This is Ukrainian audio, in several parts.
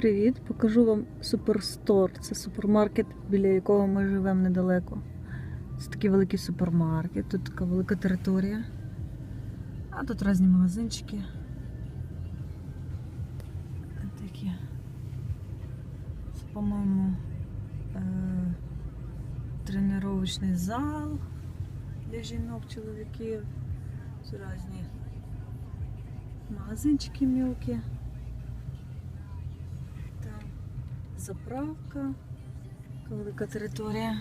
привіт! Покажу вам Суперстор. Це супермаркет, біля якого ми живемо недалеко. Це такий великий супермаркет, тут така велика територія. А тут різні магазинчики. Такі. Це, по-моєму, е- тренувальний зал для жінок, чоловіків. Це різні магазинчики мілкі. Там заправка, велика територія.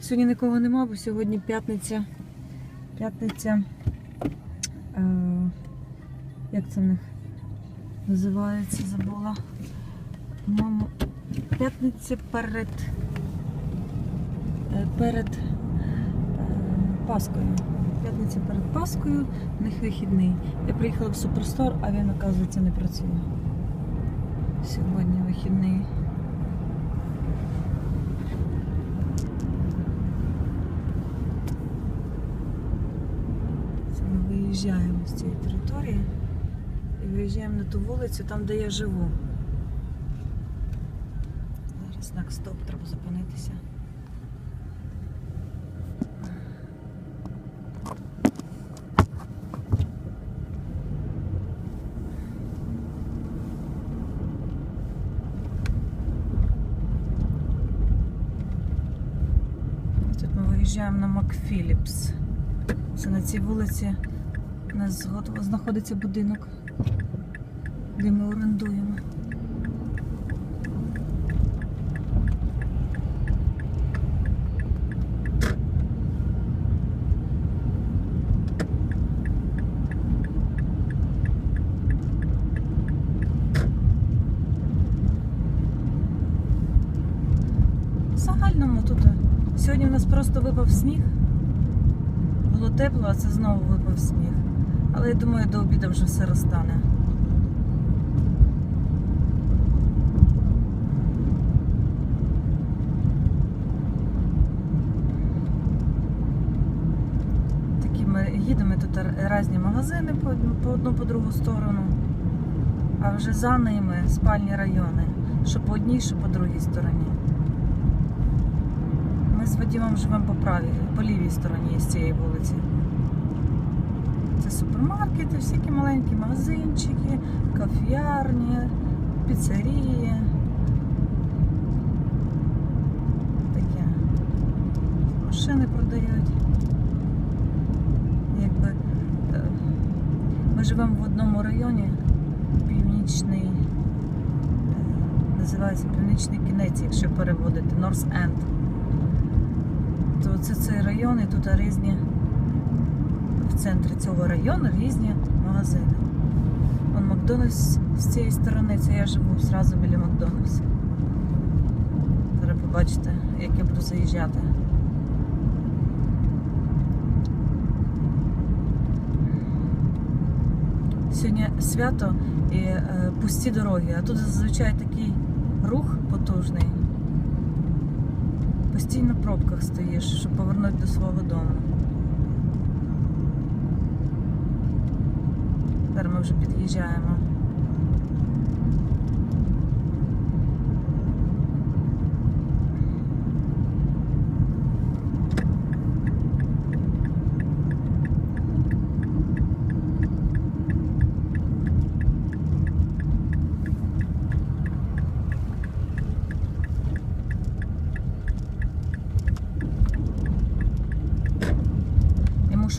Сьогодні нікого нема, бо сьогодні п'ятниця. П'ятниця. Е, як це в них називається? Забула. По-моєму, п'ятниця перед. е, Перед е, Паскою. П'ятниця перед Паскою, в них вихідний. Я приїхала в Суперстор, а він, оказується, не працює. Сьогодні вихідний. Це ми виїжджаємо з цієї території і виїжджаємо на ту вулицю, там, де я живу. Зараз знак стоп, треба зупинитися. Тут ми виїжджаємо на Макфіліпс. Це на цій вулиці у нас знаходиться будинок, де ми орендуємо. В загальному тут сьогодні у нас просто випав сніг. Було тепло, а це знову випав сніг. Але я думаю, до обіду вже все розтане. Такі ми їдемо тут різні магазини по, одну- по другу сторону. А вже за ними спальні райони. Що по одній, що по другій стороні. Ми з Вадимом живемо по правій, по лівій стороні з цієї вулиці. Це супермаркети, всякі маленькі магазинчики, каф'ярні, піцерії. Таке. Машини продають. Якби е, ми живемо в одному районі, північний, е, називається Північний кінець, якщо переводити, North End то це цей район і тут різні центрі цього району різні магазини. Вон Макдональдс з цієї сторони, це я живу зразу біля Макдональдса. Зараз побачите, як я буду заїжджати. Сьогодні свято і е, пусті дороги, а тут зазвичай такий рух потужний. Постійно в пробках стоїш, щоб повернути до свого дому. Тепер ми вже під'їжджаємо.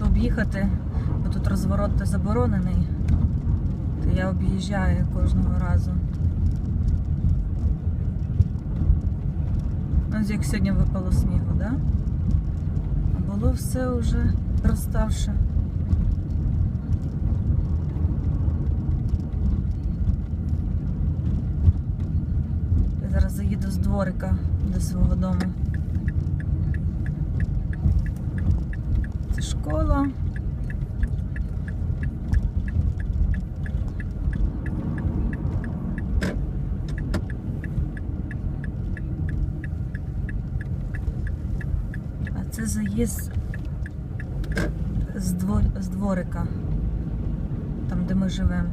Об'їхати, бо тут розворот заборонений. Я об'їжджаю кожного разу. Ось як сьогодні випало снігу, да? Було все вже розставше. Я зараз заїду з дворика до свого дому. Це школа. А це заїзд з, двор... з дворика, там де ми живемо.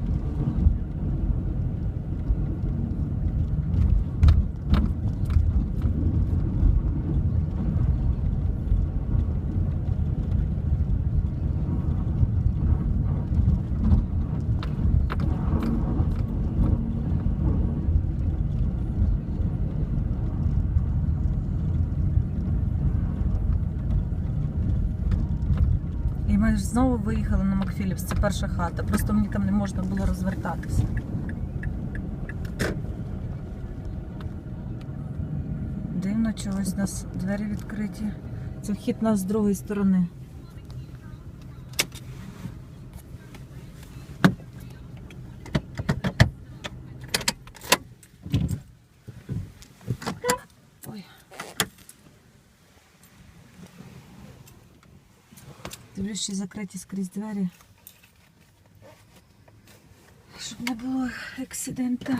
Ми ж знову виїхали на Макфіліпс, це перша хата. Просто мені там не можна було розвертатися. Дивно, чогось у нас двері відкриті. Це вхід нас з другої сторони. Дивлюсь, ще закриті скрізь двері. Щоб не було акцидента.